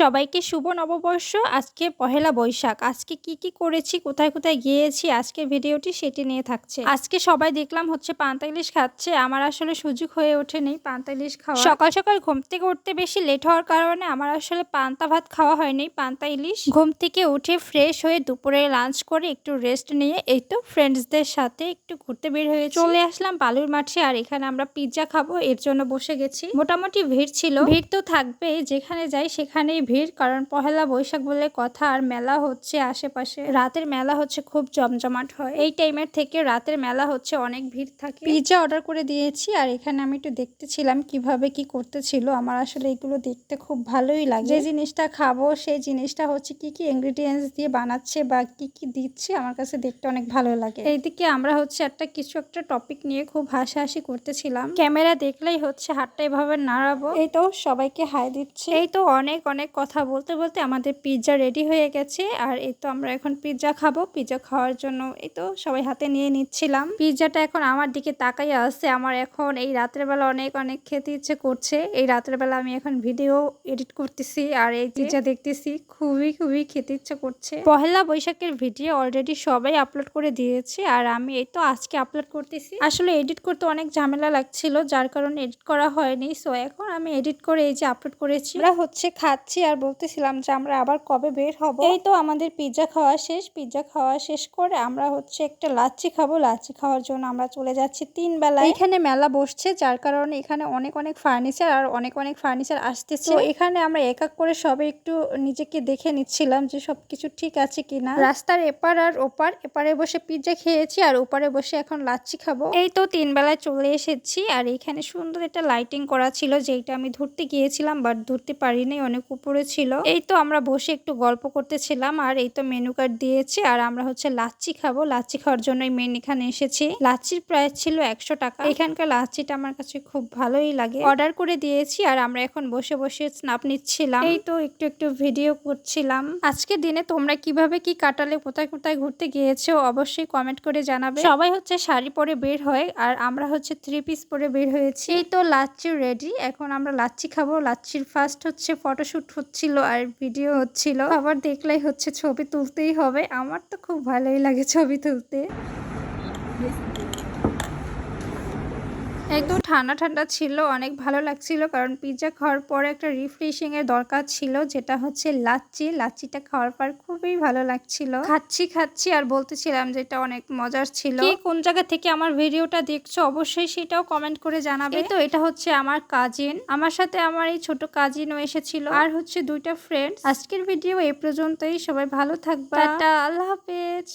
সবাইকে শুভ নববর্ষ, আজকে পহেলা বৈশাখ। আজকে কি কি করেছি, কোথায় কোথায় গিয়েছি আজকে ভিডিওটি সেটি নিয়ে থাকছে। আজকে সবাই দেখলাম হচ্ছে পান্তা ইলিশ খাচ্ছে, আমার আসলে সুযোগ হয়ে ওঠেনি পান্তা ইলিশ খাওয়া সকাল সকাল ঘুম থেকে উঠতে বেশি লেট হওয়ার কারণে আমার আসলে পান্তা ভাত খাওয়া হয়নি, পান্তা ইলিশ। ঘুম থেকে উঠে ফ্রেশ হয়ে দুপুরে লাঞ্চ করে একটু রেস্ট নিয়ে এই তো ফ্রেন্ডসদের সাথে একটু ঘুরতে বের হয়ে চলে আসলাম বালুর মাঠে আর এখানে আমরা পিৎজা খাব, এর জন্য বসে গেছি। মোটামুটি ভিড় ছিল, ভিড় তো থাকবেই, যেখানে যাই সেখানেই ভিড়, কারণ পহেলা বৈশাখ বলে কথা আর মেলা হচ্ছে আশেপাশে। রাতের মেলা হচ্ছে খুব জমজমাট হয়। এই টাইমের থেকে রাতের মেলা হচ্ছে অনেক ভিড় থাকে। পিৎজা অর্ডার করে দিয়েছি আর এখানে আমি একটু দেখতেছিলাম কীভাবে কি করতেছিল। আমার আসলে এগুলো দেখতে খুব ভালোই লাগে। যে জিনিসটা খাব, সেই জিনিসটা হচ্ছে কি কি ইনগ্রিডিয়েন্টস দিয়ে বানাচ্ছে বা কি কি দিচ্ছে, আমার কাছে দেখতে অনেক ভালো লাগে। এইদিকে আমরা হচ্ছে একটা কিছু একটা টপিক নিয়ে খুব হাসাহাসি করতেছিলাম। ক্যামেরা দেখলেই হচ্ছে হাতটা এভাবে নাড়াবো। এই তো সবাইকে হাই দিচ্ছে। এই তো অনেক অনেক কথা বলতে বলতে আমাদের পিৎজা রেডি হয়ে গেছে। আর এই তো আমরা এখন পিৎজা খাব। পিৎজা খাওয়ার জন্য এই তো সবাই হাতে নিয়ে নিচ্ছিলাম। পিৎজাটা এখন আমার দিকে তাকাই আসছে আমার এখন এই রাতের বেলা অনেক অনেক খেতে ইচ্ছে করছে। এই রাতের বেলা আমি এখন ভিডিও এডিট করতেছি। আর এই পিৎজা দেখতেছি, খুবই খুবই খেতে ইচ্ছে করছে। পহেলা বৈশাখের ভিডিও অলরেডি সবাই আপলোড করে দিয়েছে। আর আমি এই তো আজকে আপলোড করতেছি। আসলে এডিট করতে অনেক ঝামেলা লাগছিল, যার কারণে এডিট করা হয়নি। সো এখন আমি এডিট করে এই যে আপলোড করেছি। হচ্ছে খাচ্ছি আর বলতেছিলাম যে আমরা আবার কবে বের হব? এই তো আমাদের পিৎজা খাওয়া শেষ পিৎজা খাওয়া শেষ করে আমরা হচ্ছে একটা লাচ্ছি খাব। লাচ্ছি খাওয়ার জন্য আমরা চলে যাচ্ছি তিন বেলা এখানে মেলা বসছে যার কারণে এখানে অনেক অনেক ফার্নিচার আর অনেক অনেক ফার্নিচার আসতেছে। তো এখানে আমরা এক এক করে সবে একটু নিজেকে দেখে নিচ্ছিলাম যে সব কিছু ঠিক আছে কিনা। রাস্তার এপার আর ওপার এপারে বসে পিৎজা খেয়েছি আর ওপারে বসে এখন লাচ্ছি খাব। এই তো তিন বেলায় চলে এসেছি আর এখানে সুন্দর একটা লাইটিং করা ছিল যেটা আমি ধরতে গিয়েছিলাম বাট ধরতে পারিনি অনেক উপরে ছিল এই তো আমরা বসে একটু গল্প করতেছিলাম, আর এই তো মেনু কার্ড দিয়েছে, আর আমরা হচ্ছে লাচ্ছি খাব। লাচ্ছি খাওয়ার জন্য মেন এখানে এসেছি। লাচ্ছির প্রাইস ছিল একশো টাকা। এখানকার লাচ্ছিটা আমার কাছে খুব ভালোই লাগে। অর্ডার করে দিয়েছি, আর আমরা এখন বসে বসে স্নাপ নিচ্ছিলাম। এই তো একটু একটু ভিডিও করছিলাম। আজকের দিনে তোমরা কীভাবে কি কাটালে, কোথায় কোথায় ঘুরতে গিয়েছো, অবশ্যই কমেন্ট করে জানাবে। সবাই হচ্ছে শাড়ি পরে বের হয়, আর আমরা হচ্ছে থ্রি পিস পরে বের হয়েছি। এই তো লাচ্ছি রেডি এখন আমরা লাচ্ছি খাব। লাচ্ছির ফার্স্ট হচ্ছে ফটোশুট হচ্ছিল আর ভিডিও হচ্ছিল। আবার দেখলেই হচ্ছে ছবি তুলতেই হবে। আমার তো খুব ভালোই লাগে ছবি তুলতে। একদম ঠান্ডা ঠান্ডা ছিল, অনেক ভালো লাগছিল কারণ পিৎজা খাওয়ার পরে একটা রিফ্রেশিং এর দরকার ছিল যেটা হচ্ছে লাচ্ছি লাচ্ছিটা খাওয়ার পর খুবই ভালো লাগছিল। খাচ্ছি খাচ্ছি আর বলতেছিলাম যে এটা অনেক মজার ছিল। কোন জায়গা থেকে আমার ভিডিওটা দেখছ অবশ্যই সেটাও কমেন্ট করে জানাবে। তো, এটা হচ্ছে আমার কাজিন আমার সাথে আমার এই ছোট কাজিনও এসেছিল। আর হচ্ছে দুইটা ফ্রেন্ড আজকের ভিডিও এই পর্যন্তই। সবাই ভালো থাকবা। আল্লাহ হাফেজ।